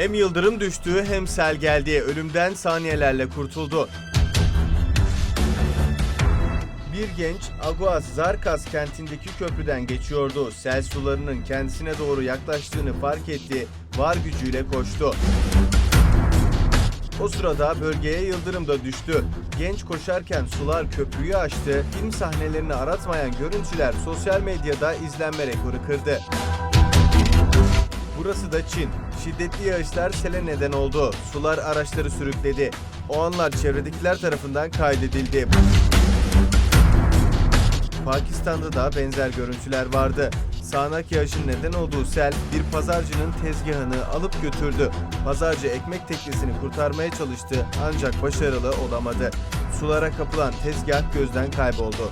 Hem yıldırım düştü hem sel geldi. Ölümden saniyelerle kurtuldu. Bir genç Aguas Zarkas kentindeki köprüden geçiyordu. Sel sularının kendisine doğru yaklaştığını fark etti. Var gücüyle koştu. O sırada bölgeye yıldırım da düştü. Genç koşarken sular köprüyü aştı. Film sahnelerini aratmayan görüntüler sosyal medyada izlenme rekoru kırdı. Burası da Çin. Şiddetli yağışlar sele neden oldu. Sular araçları sürükledi. O anlar çevredekiler tarafından kaydedildi. Pakistan'da da benzer görüntüler vardı. Sağanak yağışın neden olduğu sel bir pazarcının tezgahını alıp götürdü. Pazarcı ekmek teknesini kurtarmaya çalıştı ancak başarılı olamadı. Sulara kapılan tezgah gözden kayboldu.